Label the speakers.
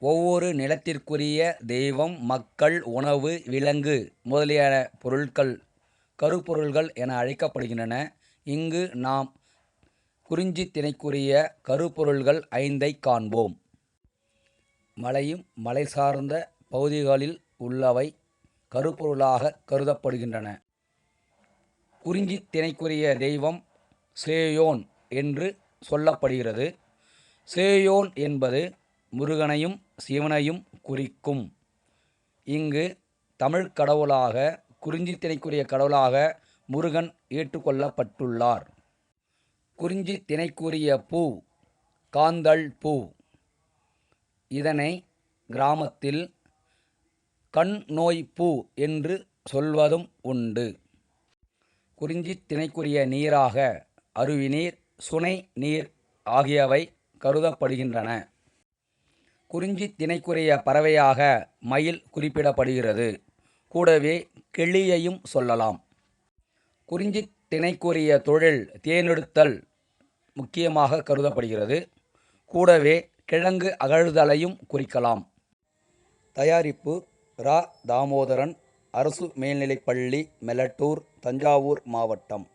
Speaker 1: ஒவ்வொரு நிலத்திற்குரிய தெய்வம் மக்கள் உணவு விலங்கு முதலியான பொருட்கள் கருப்பொருள்கள் என அழைக்கப்படுகின்றன. இங்கு நாம் குறிஞ்சி திணைக்குரிய கருப்பொருள்கள் ஐந்தைக் காண்போம். மலையும் மலை சார்ந்த பகுதிகளில் உள்ளவை கருப்பொருளாக கருதப்படுகின்றன. குறிஞ்சி திணைக்குரிய தெய்வம் சேயோன் என்று சொல்லப்படுகிறது. சேயோன் என்பது முருகனையும் சிவனையும் குறிக்கும். இங்கு தமிழ் கடவுளாக குறிஞ்சி திணைக்குரிய கடவுளாக முருகன் ஏற்றுக்கொள்ளப்பட்டுள்ளார். குறிஞ்சி திணைக்குரிய பூ காந்தள் பூ. இதனை கிராமத்தில் கண் நோய் பூ என்று சொல்வதும் உண்டு. குறிஞ்சி திணைக்குரிய நீராக அருவி நீர் சுனை நீர் ஆகியவை கருதப்படுகின்றன. குறிஞ்சி திணைக்குரிய பறவையாக மயில் குறிப்பிடப்படுகிறது. கூடவே கிளியையும் சொல்லலாம். குறிஞ்சி திணைக்குரிய தொழில் தேனெடுத்தல் முக்கியமாக கருதப்படுகிறது. கூடவே கிழங்கு அகழ்தலையும் குறிக்கலாம். தயாரிப்பு ரா. தாமோதரன் அரசு மேல்நிலைப்பள்ளி மெலட்டூர் தஞ்சாவூர் மாவட்டம்.